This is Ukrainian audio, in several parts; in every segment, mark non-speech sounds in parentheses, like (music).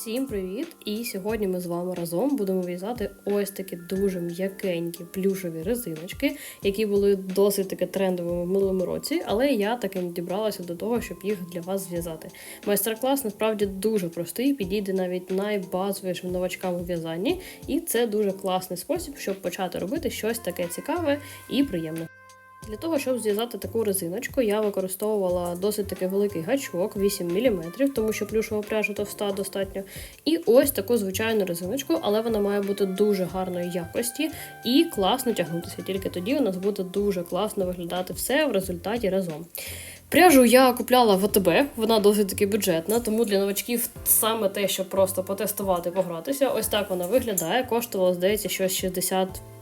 Всім привіт! І сьогодні ми з вами разом будемо в'язати ось такі дуже м'якенькі плюшеві резиночки, які були досить таки трендовими в минулому році, але я таки не дібралася до того, щоб їх для вас зв'язати. Майстер-клас насправді дуже простий, підійде навіть найбазовішим новачкам у в'язанні, і це дуже класний спосіб, щоб почати робити щось таке цікаве і приємне. Для того, щоб зв'язати таку резиночку, я використовувала досить таки великий гачок 8 мм, тому що плюшова пряжа товста достатньо. І ось таку звичайну резиночку, але вона має бути дуже гарної якості і класно тягнутися. Тільки тоді у нас буде дуже класно виглядати все в результаті разом. Пряжу я купляла в АТБ, вона досить таки бюджетна, тому для новачків саме те, щоб просто потестувати, погратися. Ось так вона виглядає. Коштувало, здається, щось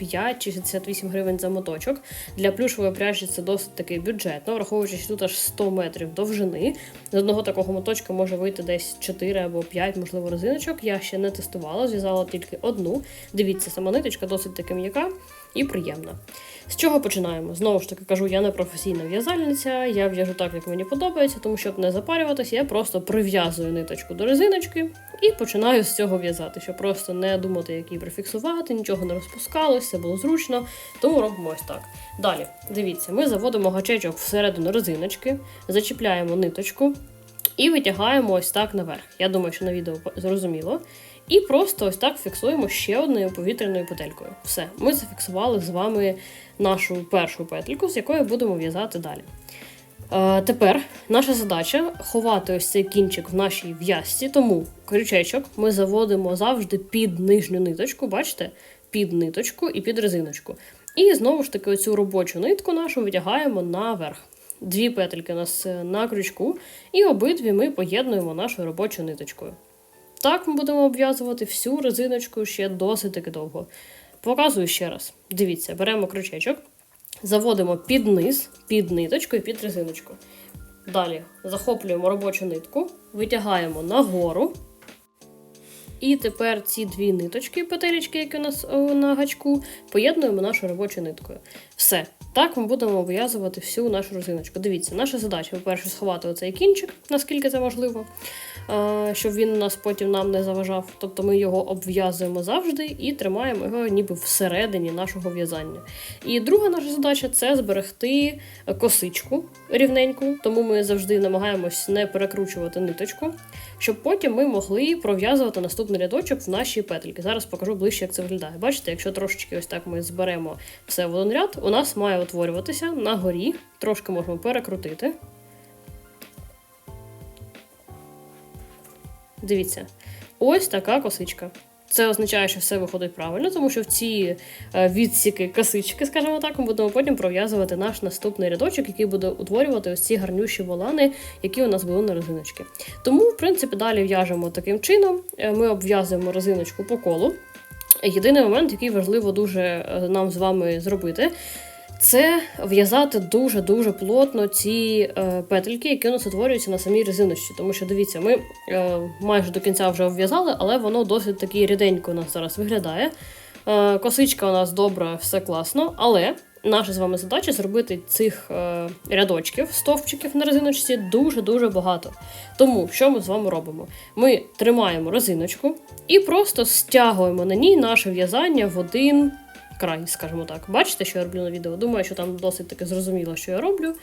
65 чи 68 гривень за моточок. Для плюшової пряжі це досить таки бюджетно, враховуючи, що тут аж 100 метрів довжини. З одного такого моточка може вийти десь 4 або 5, можливо, резиночок. Я ще не тестувала, зв'язала тільки одну. Дивіться, сама ниточка досить таки м'яка і приємна. З чого починаємо? Знову ж таки кажу, я не професійна в'язальниця, я в'яжу так, як мені подобається, тому щоб не запарюватися, я просто прив'язую ниточку до резиночки і починаю з цього в'язати, щоб просто не думати, як її прифіксувати, нічого не розпускалося, все було зручно. Тому робимо ось так. Далі, дивіться, ми заводимо гачечок всередину резиночки, зачіпляємо ниточку і витягаємо ось так наверх. Я думаю, що на відео зрозуміло. І просто ось так фіксуємо ще одною повітряною петелькою. Все, ми зафіксували з вами нашу першу петельку, з якої будемо в'язати далі. Е, тепер наша задача ховати ось цей кінчик в нашій в'язці, тому крючечок ми заводимо завжди під нижню ниточку, бачите? Під ниточку і під резиночку. І знову ж таки, оцю робочу нитку нашу витягаємо наверх. Дві петельки у нас на крючку, і обидві ми поєднуємо нашою робочою ниточкою. Так ми будемо обв'язувати всю резиночку ще досить таки довго. Показую ще раз. Дивіться, беремо крючечок, заводимо під низ, під ниточку і під резиночку. Далі захоплюємо робочу нитку, витягаємо нагору. І тепер ці дві ниточки, петелечки, які у нас на гачку, поєднуємо нашою робочою ниткою. Все. Так ми будемо обв'язувати всю нашу резиночку. Дивіться, наша задача, по-перше, сховати оцей кінчик, наскільки це можливо, щоб він нас потім нам не заважав. Тобто ми його обв'язуємо завжди і тримаємо його ніби всередині нашого в'язання. І друга наша задача це зберегти косичку рівненьку, тому ми завжди намагаємось не перекручувати ниточку, щоб потім ми могли пров'язувати наступний рядочок в наші петельки. Зараз покажу ближче, як це виглядає. Бачите, якщо трошечки ось так ми зберемо все в один ряд, у нас має утворюватися на горі, трошки можемо перекрутити. Дивіться, ось така косичка. Це означає, що все виходить правильно, тому що в ці е, відсіки косички, скажімо так, ми будемо потім пров'язувати наш наступний рядочок, який буде утворювати ось ці гарнющі волани, які у нас були на резиночки. Тому, в принципі, далі в'яжемо таким чином. Е, ми обв'язуємо резиночку по колу. Єдиний момент, який важливо дуже е, нам з вами зробити, це в'язати дуже-дуже плотно ці е, петельки, які у нас утворюються на самій резиночці. Тому що, дивіться, ми е, майже до кінця вже обв'язали, але воно досить таки ріденько у нас зараз виглядає. Е, косичка у нас добра, все класно, але наша з вами задача зробити цих е, рядочків, стовпчиків на резиночці дуже-дуже багато. Тому що ми з вами робимо? Ми тримаємо резиночку і просто стягуємо на ній наше в'язання в один край, скажімо так. Бачите, що я роблю на відео? Думаю, що там досить таки зрозуміло, що я роблю.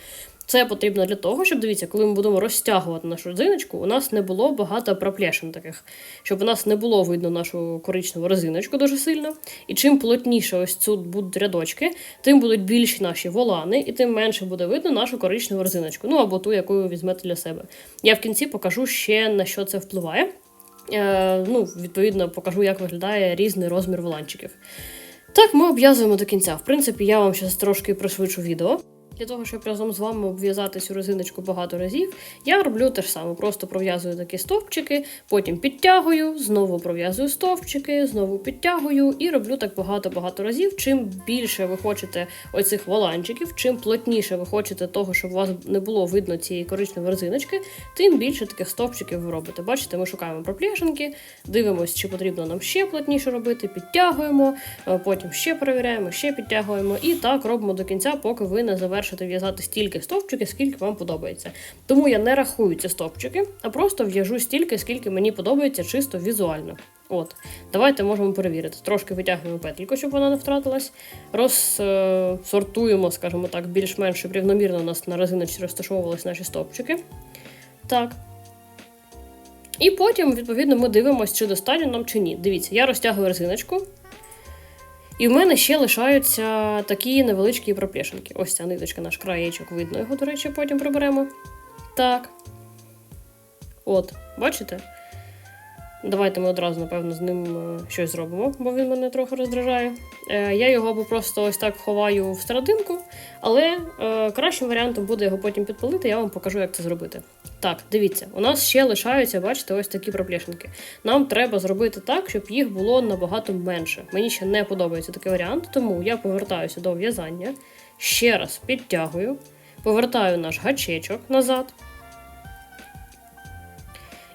Це потрібно для того, щоб дивіться, коли ми будемо розтягувати нашу резиночку, у нас не було багато проплешин таких, щоб у нас не було видно нашу коричневу резиночку дуже сильно. І чим плотніше ось тут будуть рядочки, тим будуть більші наші волани, і тим менше буде видно нашу коричневу резиночку. Ну або ту, яку ви візьмете для себе. Я в кінці покажу ще на що це впливає. Е, ну, Відповідно, покажу, як виглядає різний розмір воланчиків. Так, ми обв'язуємо до кінця. В принципі, я вам зараз трошки пришвидшу відео. Для того, щоб разом з вами обв'язати цю резиночку багато разів, я роблю те ж саме. Просто пров'язую такі стовпчики, потім підтягую, знову пров'язую стовпчики, знову підтягую і роблю так багато-багато разів. Чим більше ви хочете оцих воланчиків, чим плотніше ви хочете того, щоб у вас не було видно цієї коричневої резиночки, тим більше таких стовпчиків ви робите. Бачите, ми шукаємо проплешинки, дивимося, чи потрібно нам ще плотніше робити, підтягуємо, потім ще перевіряємо, ще підтягуємо. І так робимо до кінця, поки ви не завершите завершити в'язати стільки стовпчиків, скільки вам подобається. Тому я не рахую ці стовпчики, а просто в'яжу стільки, скільки мені подобається, чисто візуально. От, давайте можемо перевірити. Трошки витягуємо петельку, щоб вона не втратилась. Розсортуємо, скажімо так, більш-менш щоб рівномірно у нас на резиночці розташовувались наші стовпчики. Так. І потім, відповідно, ми дивимося, чи достатньо нам чи ні. Дивіться, я розтягую резиночку. І в мене ще лишаються такі невеличкі проплешинки. Ось ця ниточка, наш краєчок, видно його, до речі, потім приберемо. Так. От, бачите? Давайте ми одразу, напевно, з ним е, щось зробимо, бо він мене трохи роздражає. Е, я його або просто ось так ховаю в серединку, але е, кращим варіантом буде його потім підпалити, я вам покажу, як це зробити. Так, дивіться, у нас ще лишаються, бачите, ось такі проплешинки. Нам треба зробити так, щоб їх було набагато менше. Мені ще не подобається такий варіант, тому я повертаюся до в'язання, ще раз підтягую, повертаю наш гачечок назад.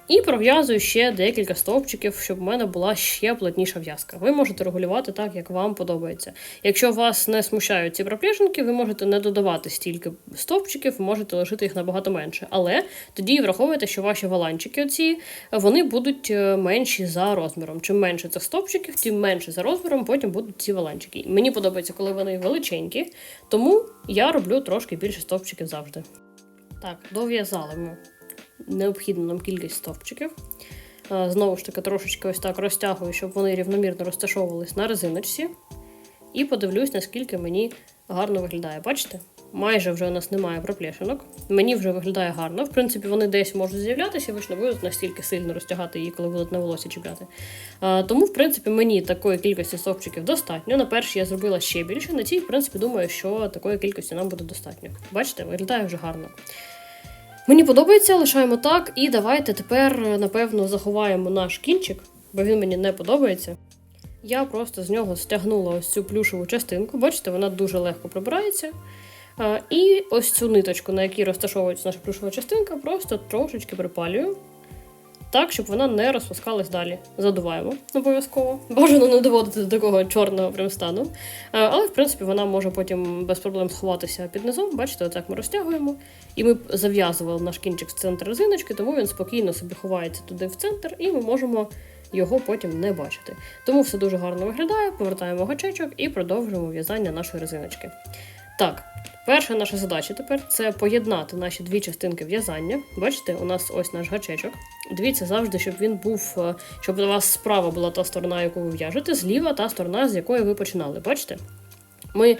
І пров'язую ще декілька стовпчиків, щоб в мене була ще плотніша в'язка. Ви можете регулювати так, як вам подобається. Якщо вас не смущають ці проплешинки, ви можете не додавати стільки стовпчиків, можете лишити їх набагато менше. Але тоді враховуйте, що ваші валанчики оці вони будуть е, менші за розміром. Чим менше цих стовпчиків, тим менше за розміром потім будуть ці валанчики. Мені подобається, коли вони величенькі, тому я роблю трошки більше стовпчиків завжди. Так, дов'язали ми необхідну нам кількість стовпчиків. Е, Знову ж таки, трошечки ось так розтягую, щоб вони рівномірно розташовувались на резиночці. І подивлюсь, наскільки мені гарно виглядає. Бачите? Майже вже у нас немає проплешинок. Мені вже виглядає гарно. В принципі, вони десь можуть з'являтися, ви ж не будуть настільки сильно розтягати її, коли будуть на волосі чіпляти. А, тому, в принципі, мені такої кількості стовпчиків достатньо. На першій я зробила ще більше. На цій, в принципі, думаю, що такої кількості нам буде достатньо. Бачите, виглядає вже гарно. Мені подобається, лишаємо так. І давайте тепер, напевно, заховаємо наш кінчик, бо він мені не подобається. Я просто з нього стягнула ось цю плюшеву частинку. Бачите, вона дуже легко прибирається. І ось цю ниточку, на якій розташовується наша плюшова частинка, просто трошечки припалюю. Так, щоб вона не розпускалась далі. Задуваємо обов'язково. Бажано не доводити до такого чорного прям стану. Але, в принципі, вона може потім без проблем сховатися під низом. Бачите, отак ми розтягуємо. І ми зав'язували наш кінчик в центр резиночки, тому він спокійно собі ховається туди в центр, і ми можемо його потім не бачити. Тому все дуже гарно виглядає. Повертаємо гачечок і продовжуємо в'язання нашої резиночки. Так, перша наша задача тепер це поєднати наші дві частинки в'язання. Бачите, у нас ось наш гачечок. Дивіться завжди, щоб він був, е, щоб у вас справа була та сторона, яку ви в'яжете, зліва та сторона, з якої ви починали. Бачите? Ми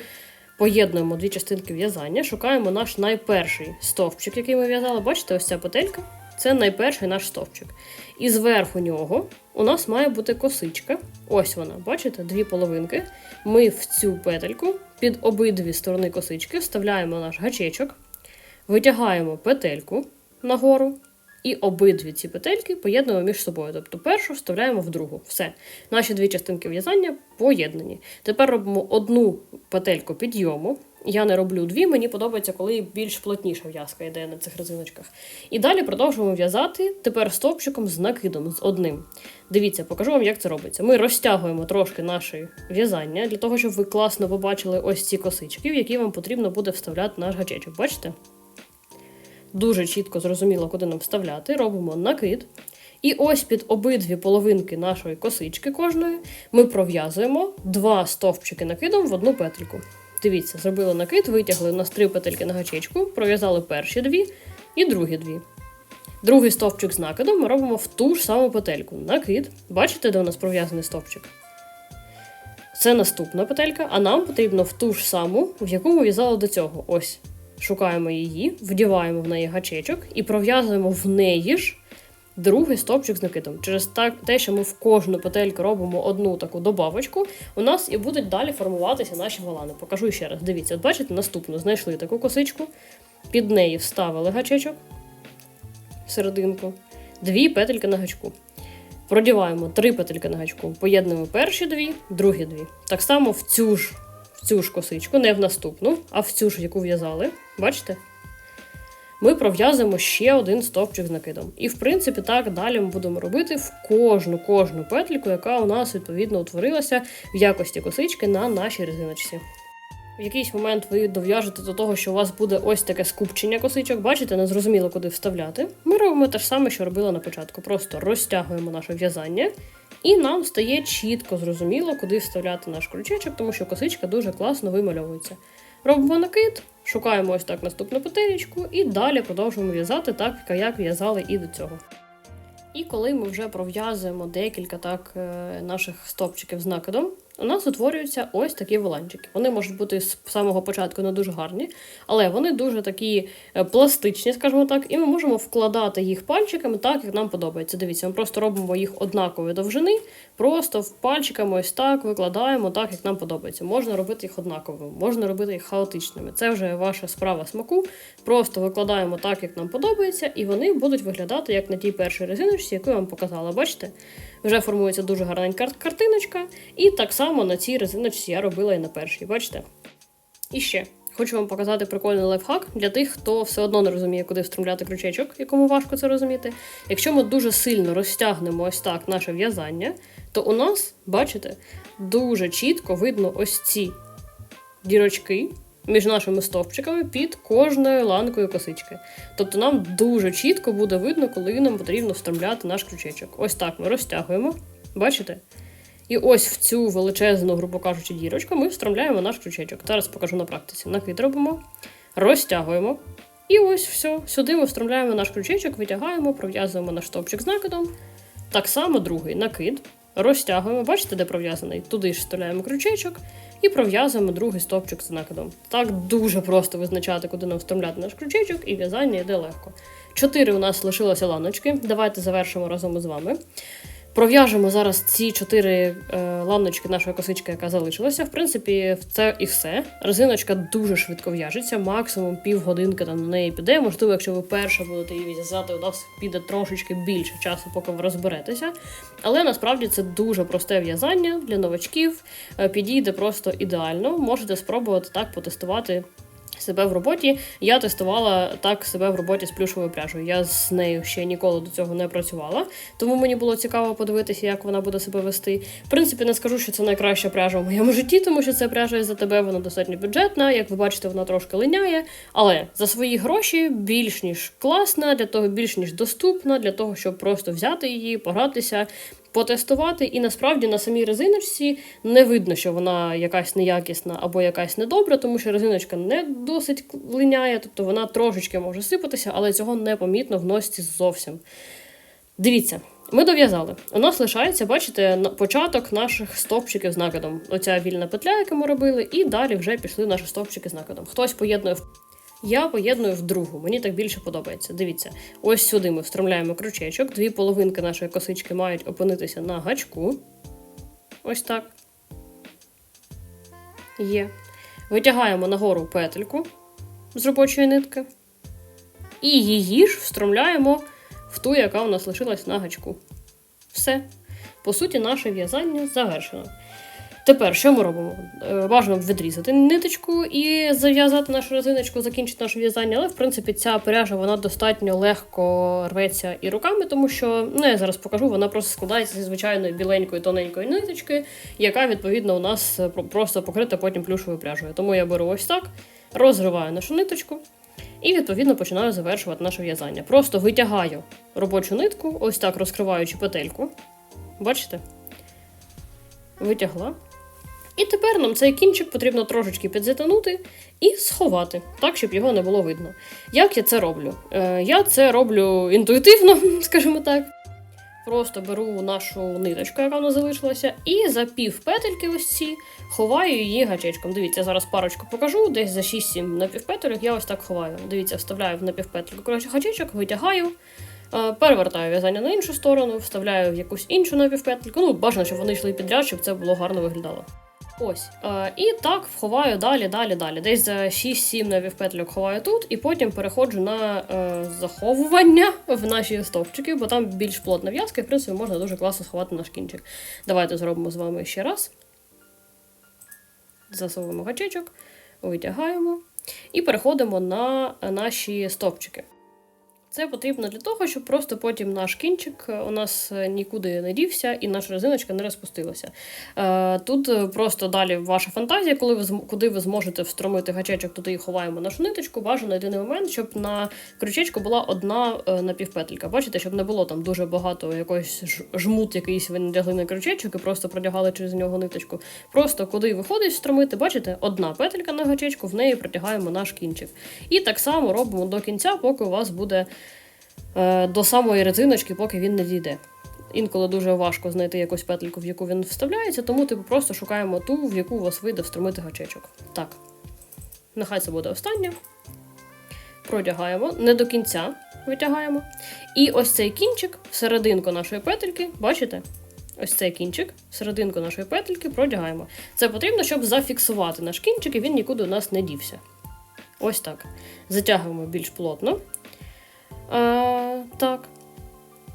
поєднуємо дві частинки в'язання, шукаємо наш найперший стовпчик, який ми в'язали. Бачите, ось ця петелька. Це найперший наш стовпчик. І зверху нього у нас має бути косичка. Ось вона, бачите, дві половинки. Ми в цю петельку під обидві сторони косички вставляємо наш гачечок, витягаємо петельку нагору. І обидві ці петельки поєднуємо між собою. Тобто першу вставляємо в другу. Все. Наші дві частинки в'язання поєднані. Тепер робимо одну петельку підйому. Я не роблю дві, мені подобається, коли більш плотніша в'язка йде на цих резиночках. І далі продовжуємо в'язати тепер стовпчиком з накидом, з одним. Дивіться, покажу вам, як це робиться. Ми розтягуємо трошки наше в'язання для того, щоб ви класно побачили ось ці косички, в які вам потрібно буде вставляти наш гачечок. Бачите? Дуже чітко зрозуміло, куди нам вставляти. Робимо накид. І ось під обидві половинки нашої косички кожної ми пров'язуємо два стовпчики накидом в одну петельку. Дивіться, зробили накид, витягли у нас три петельки на гачечку, пров'язали перші дві і другі дві. Другий стовпчик з накидом ми робимо в ту ж саму петельку. Накид. Бачите, де у нас пров'язаний стовпчик? Це наступна петелька, а нам потрібно в ту ж саму, в яку ми в'язали до цього. Ось. Шукаємо її, вдіваємо в неї гачечок і пров'язуємо в неї ж другий стовпчик з накидом. Через те, що ми в кожну петельку робимо одну таку добавочку, у нас і будуть далі формуватися наші валани. Покажу ще раз. Дивіться, от бачите, наступну знайшли таку косичку, під неї вставили гачечок в серединку, дві петельки на гачку. Продіваємо три петельки на гачку, поєднуємо перші дві, другі дві. Так само в цю ж в цю ж косичку, не в наступну, а в цю ж, яку в'язали. Бачите? Ми пров'язуємо ще один стовпчик з накидом. І, в принципі, так далі ми будемо робити в кожну кожну петельку, яка у нас відповідно утворилася в якості косички на нашій резиночці. В якийсь момент ви дов'яжете до того, що у вас буде ось таке скупчення косичок. Бачите, не зрозуміло, куди вставляти. Ми робимо те ж саме, що робили на початку. Просто розтягуємо наше в'язання, і нам стає чітко зрозуміло, куди вставляти наш крючечок, тому що косичка дуже класно вимальовується. Робимо накид, шукаємо ось так наступну петелечку і далі продовжуємо в'язати так, як в'язали і до цього. І коли ми вже пров'язуємо декілька так е, наших стопчиків з накидом, у нас утворюються ось такі воланчики. Вони можуть бути з самого початку не дуже гарні, але вони дуже такі е, пластичні, скажімо так, і ми можемо вкладати їх пальчиками так, як нам подобається. Дивіться, ми просто робимо їх однакової довжини, просто пальчиками ось так викладаємо так, як нам подобається. Можна робити їх однаковими, можна робити їх хаотичними. Це вже ваша справа смаку. Просто викладаємо так, як нам подобається, і вони будуть виглядати як на тій першій резиночці, яку я вам показала. Бачите? Вже формується дуже гарненька картиночка, і так само на цій резиночці я робила і на першій. Бачите? І ще. Хочу вам показати прикольний лайфхак для тих, хто все одно не розуміє, куди встромляти крючечок, якому важко це розуміти. Якщо ми дуже сильно розтягнемо ось так наше в'язання, то у нас, бачите, дуже чітко видно ось ці дірочки між нашими стовпчиками під кожною ланкою косички. Тобто нам дуже чітко буде видно, коли нам потрібно встромляти наш крючечок. Ось так ми розтягуємо, бачите? І ось в цю величезну, грубо кажучи, дірочку ми встромляємо наш крючечок. Зараз покажу на практиці. Накид робимо, розтягуємо. І ось все. Сюди ми встромляємо наш крючечок, витягаємо, пров'язуємо наш стовпчик з накидом. Так само другий накид. Розтягуємо, бачите, де пров'язаний? Туди ж вставляємо крючечок і пров'язуємо другий стовпчик з накидом. Так дуже просто визначати, куди нам встромляти наш крючечок, і в'язання йде легко. Чотири у нас лишилося ланочки. Давайте завершимо разом із вами. Пров'яжемо зараз ці чотири е, ланочки нашої косички, яка залишилася. В принципі, це і все. Резиночка дуже швидко в'яжеться, максимум півгодинки там на неї піде. Можливо, якщо ви перша будете її в'язати, у нас піде трошечки більше часу, поки ви розберетеся. Але насправді це дуже просте в'язання для новачків. Е, підійде просто ідеально. Можете спробувати так потестувати себе в роботі. Я тестувала так себе в роботі з плюшовою пряжею. Я з нею ще ніколи до цього не працювала, тому мені було цікаво подивитися, як вона буде себе вести. В принципі, не скажу, що це найкраща пряжа в моєму житті, тому що це пряжа за тебе, вона достатньо бюджетна. Як ви бачите, вона трошки линяє. Але за свої гроші більш ніж класна, для того більш ніж доступна, для того, щоб просто взяти її, погратися потестувати, і насправді на самій резиночці не видно, що вона якась неякісна або якась недобра, тому що резиночка не досить линяє, тобто вона трошечки може сипатися, але цього не помітно в носці зовсім. Дивіться. Ми дов'язали. У нас лишається, бачите, початок наших стовпчиків з накидом. Оця вільна петля, яку ми робили, і далі вже пішли наші стовпчики з накидом. Хтось поєднує я поєдную в другу, мені так більше подобається. Дивіться, ось сюди ми встромляємо крючечок, дві половинки нашої косички мають опинитися на гачку. Ось так. Є. Витягаємо нагору петельку з робочої нитки. І її ж встромляємо в ту, яка у нас лишилась на гачку. Все. По суті, наше в'язання завершено. Тепер що ми робимо? Е, бажано відрізати ниточку і зав'язати нашу резиночку, закінчити наше в'язання, але в принципі ця пряжа вона достатньо легко рветься і руками, тому що ну я зараз покажу, вона просто складається зі звичайної біленької тоненької ниточки, яка відповідно у нас е, просто покрита потім плюшовою пряжею. Тому я беру ось так, розриваю нашу ниточку. І, відповідно, починаю завершувати наше в'язання. Просто витягаю робочу нитку, ось так розкриваючи петельку. Бачите? Витягла. І тепер нам цей кінчик потрібно трошечки підзатанути і сховати, так, щоб його не було видно. Як я це роблю? Е, Я це роблю інтуїтивно, (laughs) скажімо так. Просто беру нашу ниточку, яка вона залишилася, і за пів петельки ось ці ховаю її гачечком. Дивіться, я зараз парочку покажу, десь за 6-7 напівпетельок я ось так ховаю. Дивіться, вставляю в напівпетельку коротше, гачечок, витягаю. Е, перевертаю в'язання на іншу сторону, вставляю в якусь іншу напівпетельку. Ну, бажано, щоб вони йшли підряд, щоб це було гарно виглядало. Ось. Е, І так вховаю далі, далі, далі. Десь за 6-7 навівпетлюк ховаю тут, і потім переходжу на е, заховування в наші стовпчики, бо там більш плотна в'язка, і в принципі можна дуже класно сховати наш кінчик. Давайте зробимо з вами ще раз. Засовуємо гачечок, витягаємо і переходимо на наші стовпчики. Це потрібно для того, щоб просто потім наш кінчик е, у нас е, нікуди не дівся і наша резиночка не розпустилася. Е, Тут просто далі ваша фантазія, коли ви куди ви зможете встромити гачечок, туди і ховаємо нашу ниточку. Бажано єдиний момент, щоб на крючечку була одна напівпетелька. Бачите, щоб не було там дуже багато якоїсь ж- жмут, якийсь ви надягли на крючечок і просто продягали через нього ниточку. Просто куди виходить встромити, бачите, одна петелька на гачечку, в неї протягаємо наш кінчик. І так само робимо до кінця, поки у вас буде до самої резиночки, поки він не дійде. Інколи дуже важко знайти якусь петельку, в яку він вставляється, тому типу просто шукаємо ту, в яку у вас вийде встромити гачечок. Так. Нехай це буде остання. Продягаємо, не до кінця витягаємо. І ось цей кінчик в серединку нашої петельки, бачите? Ось цей кінчик в серединку нашої петельки продягаємо. Це потрібно, щоб зафіксувати наш кінчик, і він нікуди у нас не дівся. Ось так. Затягуємо більш плотно. А, так.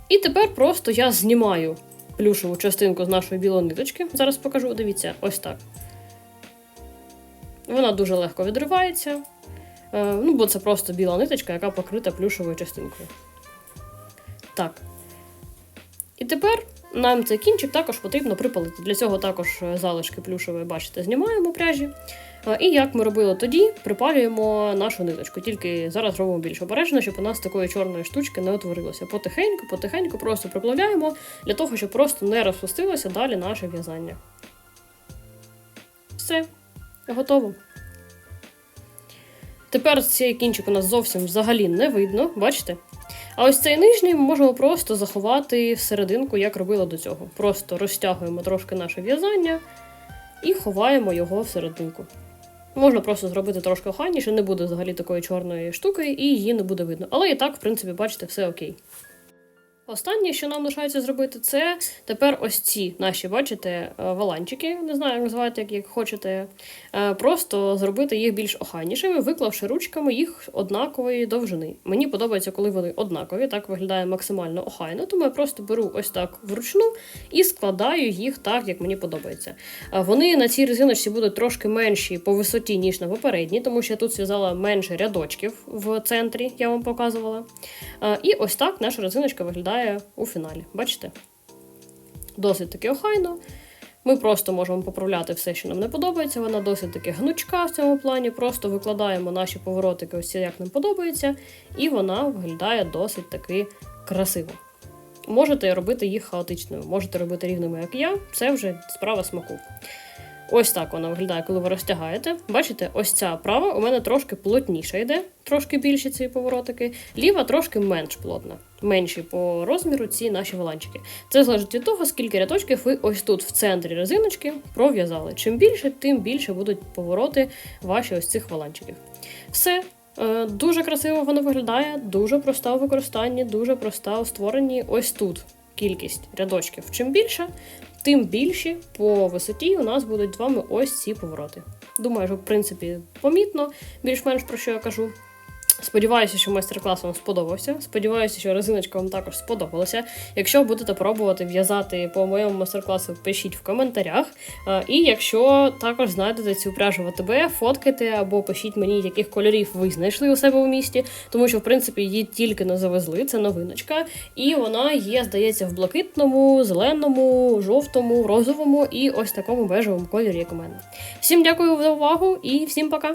І тепер просто я знімаю плюшеву частинку з нашої білої ниточки. Зараз покажу, дивіться, ось так. Вона дуже легко відривається. Е, ну, бо це просто біла ниточка, яка покрита плюшевою частинкою. Так. І тепер нам цей кінчик також потрібно припалити. Для цього також е, залишки плюшевої, бачите, знімаємо пряжі. Е, І як ми робили тоді, припалюємо нашу ниточку. Тільки зараз робимо більш обережно, щоб у нас такої чорної штучки не утворилося. Потихеньку, потихеньку просто приплавляємо для того, щоб просто не розпустилося далі наше в'язання. Все, готово. Тепер цей кінчик у нас зовсім взагалі не видно, бачите? А ось цей нижній ми можемо просто заховати всерединку, як робили до цього. Просто розтягуємо трошки наше в'язання і ховаємо його всерединку. Можна просто зробити трошки охайніше, не буде взагалі такої чорної штуки, і її не буде видно. Але і так, в принципі, бачите, все окей. Останнє, що нам лишається зробити, це тепер ось ці наші, бачите, е, валанчики, не знаю, як називаєте, як, як хочете. Е, Просто зробити їх більш охайнішими, виклавши ручками їх однакової довжини. Мені подобається, коли вони однакові, так виглядає максимально охайно, тому я просто беру ось так вручну і складаю їх так, як мені подобається. Е, Вони на цій резиночці будуть трошки менші по висоті, ніж на попередній, тому що я тут зв'язала менше рядочків в центрі, я вам показувала. І ось так наша резиночка виглядає у фіналі. Бачите? Досить таки охайно. Ми просто можемо поправляти все, що нам не подобається. Вона досить таки гнучка в цьому плані. Просто викладаємо наші поворотики, ось як нам подобається, і вона виглядає досить таки красиво. Можете робити їх хаотичними, можете робити рівними, як я, це вже справа смаку. Ось так вона виглядає, коли ви розтягаєте. Бачите, ось ця права у мене трошки плотніша йде, трошки більші ці поворотики. Ліва трошки менш плотна, менші по розміру ці наші воланчики. Це залежить від того, скільки рядочків ви ось тут в центрі резиночки пров'язали. Чим більше, тим більше будуть повороти ваші ось цих воланчиків. Все. Е, Дуже красиво воно виглядає, дуже проста у використанні, дуже проста у створенні. Ось тут кількість рядочків. Чим більше, тим більші по висоті у нас будуть з вами ось ці повороти. Думаю, що в принципі помітно, більш-менш про що я кажу. Сподіваюся, що майстер-клас вам сподобався. Сподіваюся, що резиночка вам також сподобалася. Якщо будете пробувати в'язати по моєму майстер-класу, пишіть в коментарях. І якщо також знайдете цю пряжу в АТБ, фоткайте або пишіть мені, яких кольорів ви знайшли у себе у місті, тому що в принципі її тільки не завезли, це новиночка. І вона є, здається, в блакитному, зеленому, жовтому, розовому і ось такому бежевому кольорі, як у мене. Всім дякую за увагу і всім пока!